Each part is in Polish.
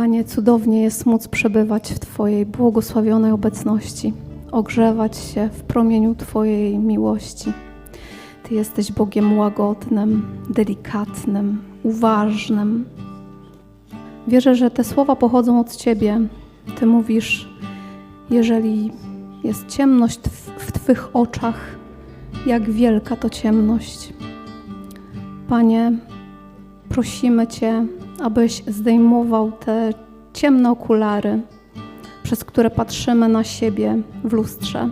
Panie, cudownie jest móc przebywać w Twojej błogosławionej obecności, ogrzewać się w promieniu Twojej miłości. Ty jesteś Bogiem łagodnym, delikatnym, uważnym. Wierzę, że te słowa pochodzą od Ciebie. Ty mówisz, jeżeli jest ciemność w Twych oczach, jak wielka to ciemność. Panie, prosimy Cię, abyś zdejmował te ciemne okulary, przez które patrzymy na siebie w lustrze,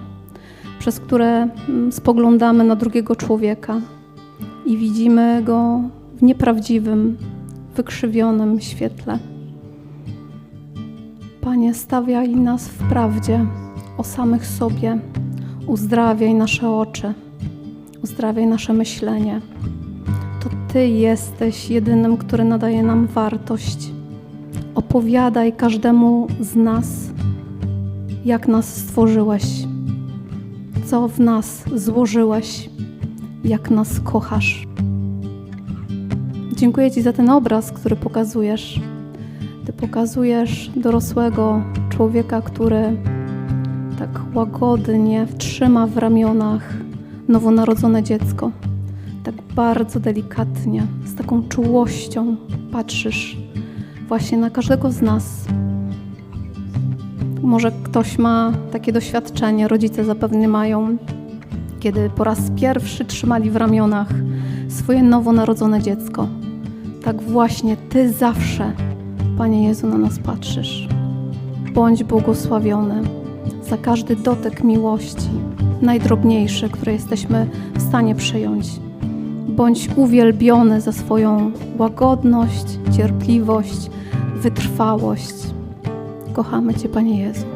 przez które mm, spoglądamy na drugiego człowieka i widzimy go w nieprawdziwym, wykrzywionym świetle. Panie, stawiaj nas w prawdzie o samych sobie, uzdrawiaj nasze oczy, uzdrawiaj nasze myślenie. Ty jesteś jedynym, który nadaje nam wartość. Opowiadaj każdemu z nas, jak nas stworzyłeś, co w nas złożyłeś, jak nas kochasz. Dziękuję Ci za ten obraz, który pokazujesz. Ty pokazujesz dorosłego człowieka, który tak łagodnie trzyma w ramionach nowonarodzone dziecko. Bardzo delikatnie, z taką czułością patrzysz właśnie na każdego z nas. Może ktoś ma takie doświadczenie, rodzice zapewne mają, kiedy po raz pierwszy trzymali w ramionach swoje nowonarodzone dziecko. Tak właśnie Ty zawsze, Panie Jezu, na nas patrzysz. Bądź błogosławiony za każdy dotyk miłości, najdrobniejszy, który jesteśmy w stanie przyjąć. Bądź uwielbiony za swoją łagodność, cierpliwość, wytrwałość. Kochamy Cię, Panie Jezu.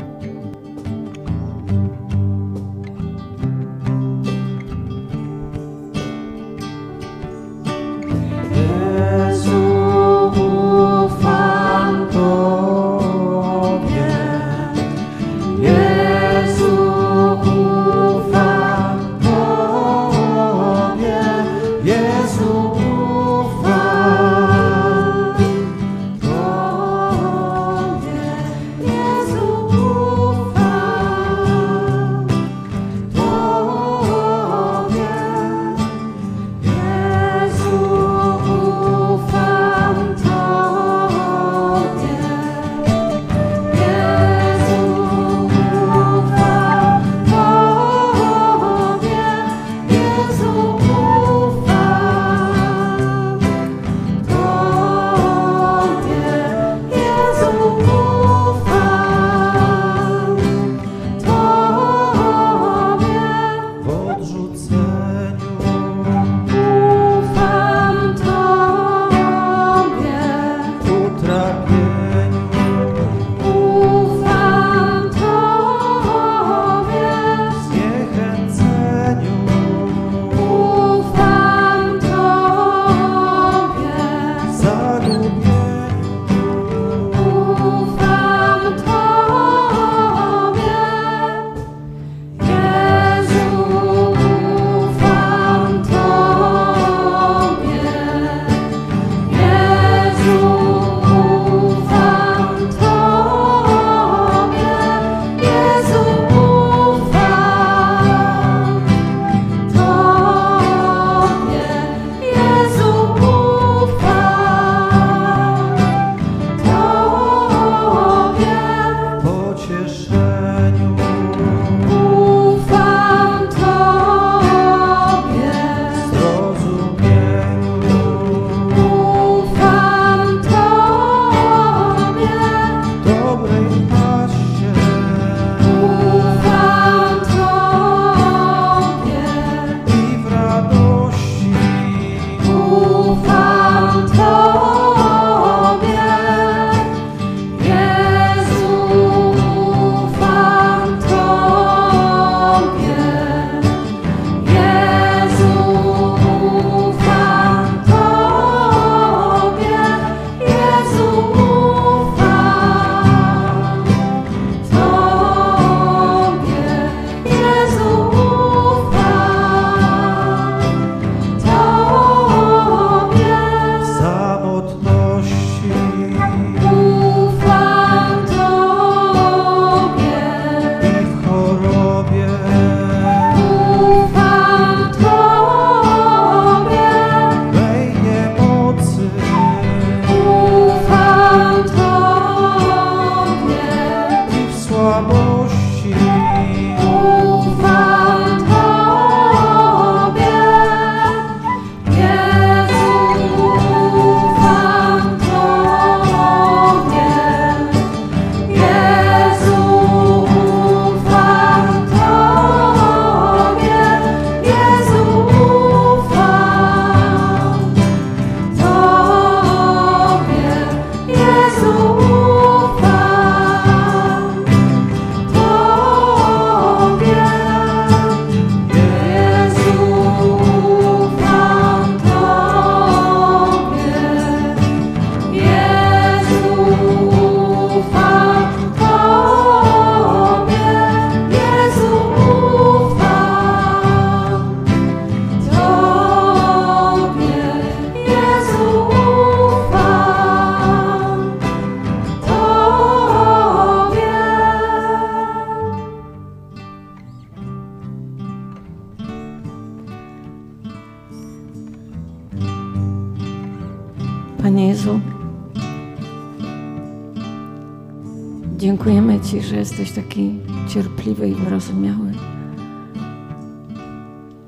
Dziękujemy Ci, że jesteś taki cierpliwy i wyrozumiały.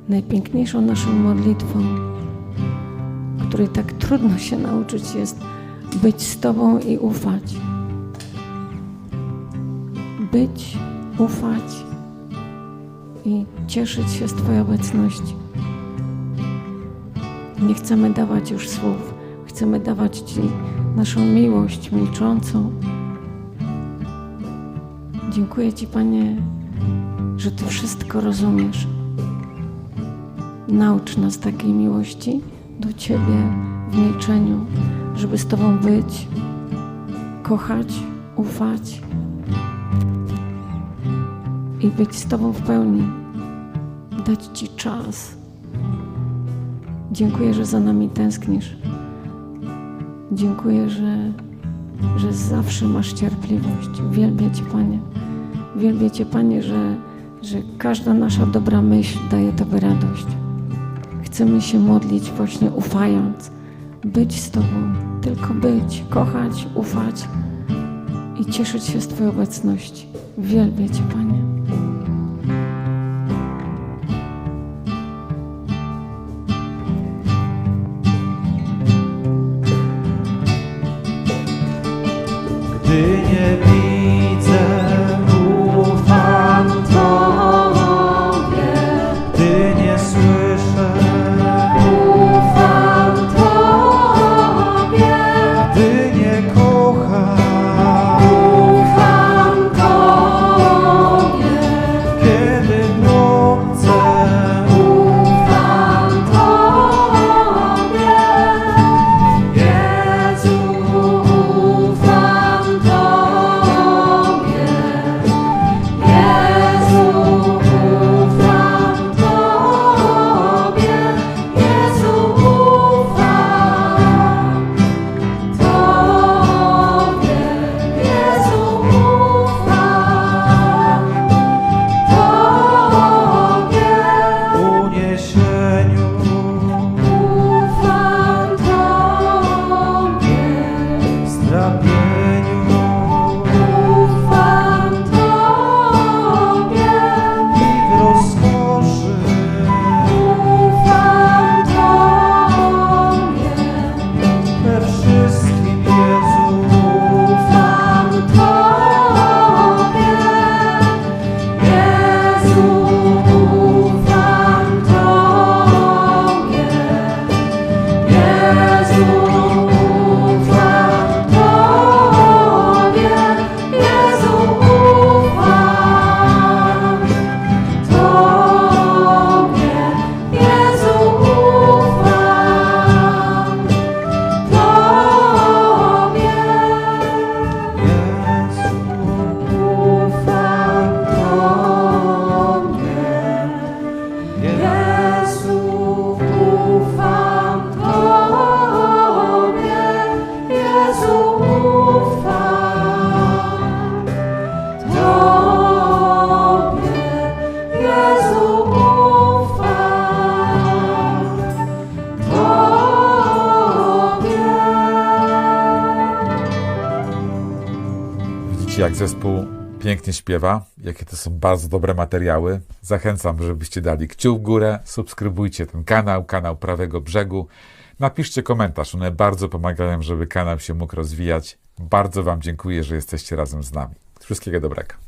Najpiękniejszą naszą modlitwą, której tak trudno się nauczyć, jest być z Tobą i ufać. Być, ufać i cieszyć się z Twojej obecności. Nie chcemy dawać już słów, chcemy dawać Ci naszą miłość milczącą. Dziękuję Ci, Panie, że Ty wszystko rozumiesz. Naucz nas takiej miłości do Ciebie w milczeniu, żeby z Tobą być, kochać, ufać i być z Tobą w pełni, dać Ci czas. Dziękuję, że za nami tęsknisz. Dziękuję, że, że zawsze masz cierpliwość. Wielbię Cię, Panie. Wielbię Cię, Panie, że, że każda nasza dobra myśl daje Tobie radość. Chcemy się modlić właśnie ufając, być z Tobą, tylko być, kochać, ufać i cieszyć się z Twojej obecności. Wielbię Cię, Panie. Jak zespół pięknie śpiewa, jakie to są bardzo dobre materiały. Zachęcam, żebyście dali kciuk w górę, subskrybujcie ten kanał, kanał Prawego Brzegu. Napiszcie komentarz, one bardzo pomagają, żeby kanał się mógł rozwijać. Bardzo Wam dziękuję, że jesteście razem z nami. Wszystkiego dobrego.